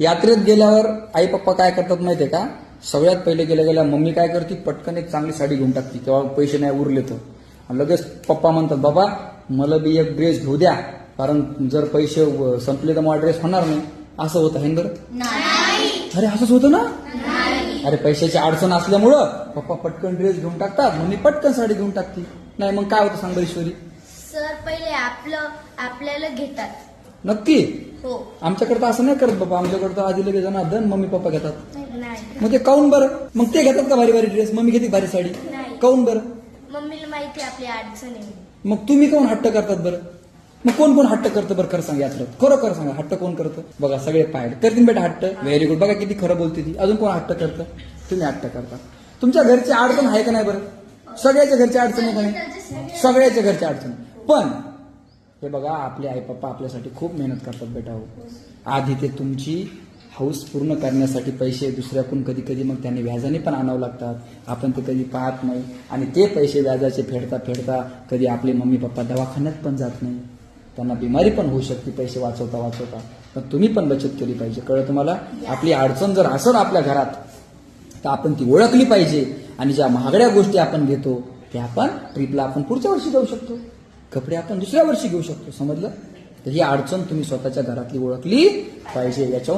यात्रेत गेल्यावर आई पप्पा काय करतात माहितीये का? सगळ्यात पहिले गेल्या गेल्या मम्मी काय करते पटकन एक चांगली साडी घेऊन टाकते तेव्हा पैसे नाही उरले तर. लगेच पप्पा म्हणतात बाबा मला बी एक ड्रेस घेऊ द्या कारण जर पैसे संपले तर मला ड्रेस होणार नाही. असं होतं आहे ना बरं? अरे असंच होतं ना? अरे पैशाची अडचण असल्यामुळं पप्पा पटकन ड्रेस घेऊन टाकतात मम्मी पटकन साडी घेऊन टाकते. नाही मग काय होतं सांग ईश्वरी? सर पहिले आपलं आपल्याला घेतात. नक्की. हो. आमच्याकडे असं नाही करत बाबा. आमच्याकडे आधी लगेच ना धन मम्मी पप्पा घेतात. नाही मग ते काऊन बरं? मग ते घेतात का भारी भारी ड्रेस मम्मी घेते भारी साडी? नाही. काऊन बरं? मम्मीला माहिती आहे आपली अडचण आहे मग तुम्ही कोण हट्ट करतात बरं? मग कोण कोण हट्ट करतं बरं? खरं सांगा यात्रेत. खरं खरं सांगा. हट्ट कोण करतं? बघा सगळे पाय. करतील बेटा हट्ट. व्हेरी गुड बघा किती खरं बोलते ती. अजून कोण हट्ट करतं? तुम्ही हट्ट करता. तुमच्या घरची अडचण आहे का नाही बरं? सगळ्याच्या घरची अडचण आहे का नाही? सगळ्याच्या घरची अडचण पण हे बघा आपले आई पप्पा आपल्यासाठी खूप मेहनत करतात बेटा हो. आधी ते तुमची हाऊस पूर्ण करण्यासाठी पैसे दुसऱ्याकडून कधी कधी मग त्यांनी व्याजाने पण आणावं लागतात. आपण ते कधी पाहत नाही. आणि ते पैसे व्याजाचे फेडता फेडता कधी आपले मम्मी पप्पा दवाखान्यात पण जात नाही. त्यांना बिमारी पण होऊ शकते पैसे वाचवता वाचवता. पण तुम्ही पण बचत केली पाहिजे. कळलं तुम्हाला? आपली अडचण जर असेल आपल्या घरात तर आपण ती ओळखली पाहिजे. आणि ज्या महागड्या गोष्टी आपण घेतो त्या आपण ट्रिपला आपण पुढच्या वर्षी जाऊ शकतो. कपडे आपण दुसऱ्या वर्षी घेऊ शकतो. समजलं? तर ही अडचण तुम्ही स्वतःच्या घरातली ओळखली पाहिजे. याच्यावर